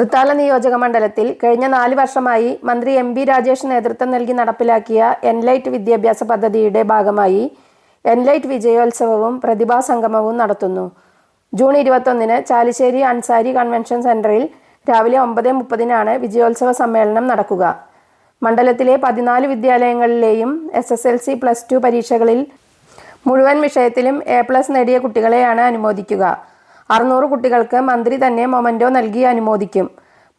തൃത്താല നിയോജക മണ്ഡലത്തിൽ കഴിഞ്ഞ നാല് വർഷമായി മന്ത്രി എം ബി രാജേഷ് നേതൃത്വം നൽകി നടപ്പിലാക്കിയ എൻലൈറ്റ് വിദ്യാഭ്യാസ പദ്ധതിയുടെ ഭാഗമായി എൻലൈറ്റ് വിജയോത്സവവും പ്രതിഭാ സംഗമവും നടത്തുന്നു. ജൂൺ ഇരുപത്തൊന്നിന് ചാലിശ്ശേരി അൻസാരി കൺവെൻഷൻ സെന്ററിൽ രാവിലെ ഒമ്പത് മുപ്പതിനാണ് വിജയോത്സവ സമ്മേളനം നടക്കുക. മണ്ഡലത്തിലെ പതിനാല് വിദ്യാലയങ്ങളിലെയും S S L C plus two പരീക്ഷകളിൽ മുഴുവൻ വിഷയത്തിലും എ പ്ലസ് നേടിയ കുട്ടികളെയാണ് അനുമോദിക്കുക. അറുന്നൂറ് കുട്ടികൾക്ക് മന്ത്രി തന്നെ മൊമന്റോ നൽകി അനുമോദിക്കും.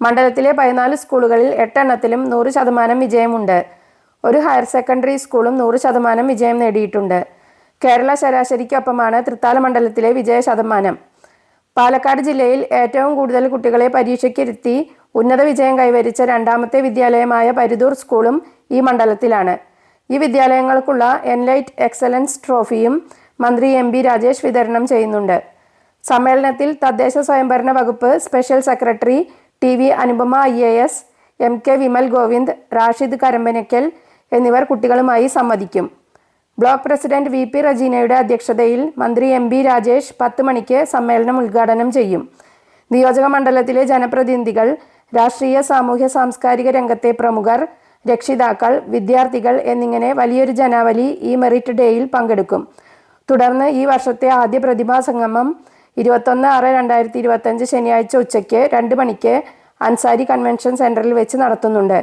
മണ്ഡലത്തിലെ പതിനാല് സ്കൂളുകളിൽ എട്ടെണ്ണത്തിലും നൂറ് ശതമാനം വിജയമുണ്ട്. ഒരു ഹയർ സെക്കൻഡറി സ്കൂളും നൂറ് ശതമാനം വിജയം നേടിയിട്ടുണ്ട്. കേരള ശരാശരിക്കൊപ്പമാണ് തൃത്താല മണ്ഡലത്തിലെ വിജയ ശതമാനം. പാലക്കാട് ജില്ലയിൽ ഏറ്റവും കൂടുതൽ കുട്ടികളെ പരീക്ഷയ്ക്കിരുത്തി ഉന്നത വിജയം കൈവരിച്ച രണ്ടാമത്തെ വിദ്യാലയമായ പരിദൂർ സ്കൂളും ഈ മണ്ഡലത്തിലാണ്. ഈ വിദ്യാലയങ്ങൾക്കുള്ള എൻലൈറ്റ് എക്സലൻസ് ട്രോഫിയും മന്ത്രി എം ബി രാജേഷ് വിതരണം ചെയ്യുന്നുണ്ട്. സമ്മേളനത്തിൽ തദ്ദേശ സ്വയംഭരണ വകുപ്പ് special secretary T V Anupama I A S M K Vimal Govind Rashid Karambanakkal എന്നിവർ കുട്ടികളുമായി സംവദിക്കും. ബ്ലോക്ക് പ്രസിഡന്റ് വി പി റജീനയുടെ അധ്യക്ഷതയിൽ മന്ത്രി എം ബി രാജേഷ് പത്ത് മണിക്ക് സമ്മേളനം ഉദ്ഘാടനം ചെയ്യും. നിയോജക മണ്ഡലത്തിലെ ജനപ്രതിനിധികൾ രാഷ്ട്രീയ സാമൂഹ്യ സാംസ്കാരിക രംഗത്തെ പ്രമുഖർ രക്ഷിതാക്കൾ വിദ്യാർത്ഥികൾ എന്നിങ്ങനെ വലിയൊരു ജനാവലി ഈ മെറിറ്റ് ഡേയിൽ പങ്കെടുക്കും. തുടർന്ന് ഈ വർഷത്തെ ആദ്യ പ്രതിഭാ സംഗമം ഇരുപത്തൊന്ന് ആറ് രണ്ടായിരത്തി ഇരുപത്തഞ്ച് ശനിയാഴ്ച ഉച്ചയ്ക്ക് രണ്ട് മണിക്ക് അൻസാരി കൺവെൻഷൻ സെന്ററിൽ വെച്ച് നടത്തുന്നുണ്ട്.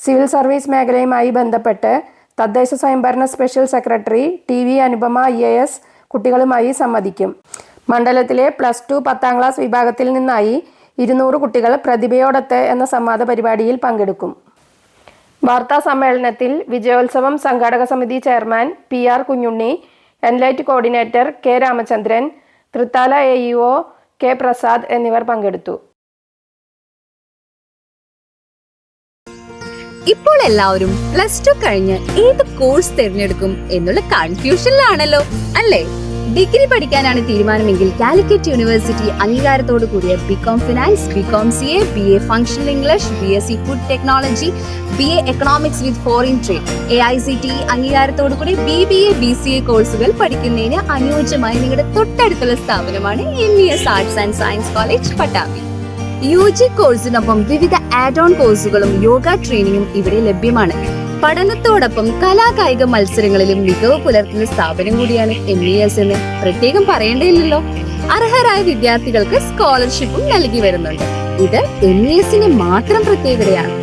സിവിൽ സർവീസ് മേഖലയുമായി ബന്ധപ്പെട്ട് തദ്ദേശ സ്വയംഭരണ special secretary T V Anupama I A S കുട്ടികളുമായി സംവദിക്കും. മണ്ഡലത്തിലെ പ്ലസ് ടു പത്താം ക്ലാസ് വിഭാഗത്തിൽ നിന്നായി ഇരുന്നൂറ് കുട്ടികൾ പ്രതിഭയോടൊത്ത് എന്ന സംവാദ പരിപാടിയിൽ പങ്കെടുക്കും. വാർത്താ സമ്മേളനത്തിൽ വിജയോത്സവം സംഘാടക സമിതി chairman P R Kunjunni Enlight coordinator K Ramachandran Thrithala A E O K Prasad എന്നിവർ പങ്കെടുത്തു. ഇപ്പോൾ എല്ലാവരും പ്ലസ് ടു കഴിഞ്ഞ് ഏത് കോഴ്സ് തിരഞ്ഞെടുക്കും എന്നുള്ള കൺഫ്യൂഷനിലാണല്ലോ അല്ലേ? ഡിഗ്രി പഠിക്കാനാണ് തീരുമാനമെങ്കിൽ കാലിക്കറ്റ് യൂണിവേഴ്സിറ്റി അംഗീകാരത്തോടു കൂടിയ B Com finance B Com C A B A functional English B S C food technology B A economics with foreign trade A I C T അംഗീകാരത്തോടു കൂടി B B A B C A കോഴ്സുകൾ പഠിക്കുന്നതിന് അനുയോജ്യമായി നിങ്ങളുടെ തൊട്ടടുത്തുള്ള സ്ഥാപനമാണ് M E S arts and science college Pattambi. U G കോഴ്സിനൊപ്പം വിവിധ add on കോഴ്സുകളും യോഗ ട്രെയിനിങ്ങും ഇവിടെ ലഭ്യമാണ്. പഠനത്തോടൊപ്പം കലാകായിക മത്സരങ്ങളിലും മികവ് പുലർത്തുന്ന സ്ഥാപനം കൂടിയാണ് എം ഇ എസ് എന്ന്. പ്രത്യേകം പറയേണ്ടതില്ലല്ലോ. അർഹരായ വിദ്യാർത്ഥികൾക്ക് സ്കോളർഷിപ്പും നൽകി വരുന്നുണ്ട്. ഇത് എം ഇ എസിന്റെ മാത്രം പ്രത്യേകതയാണ്.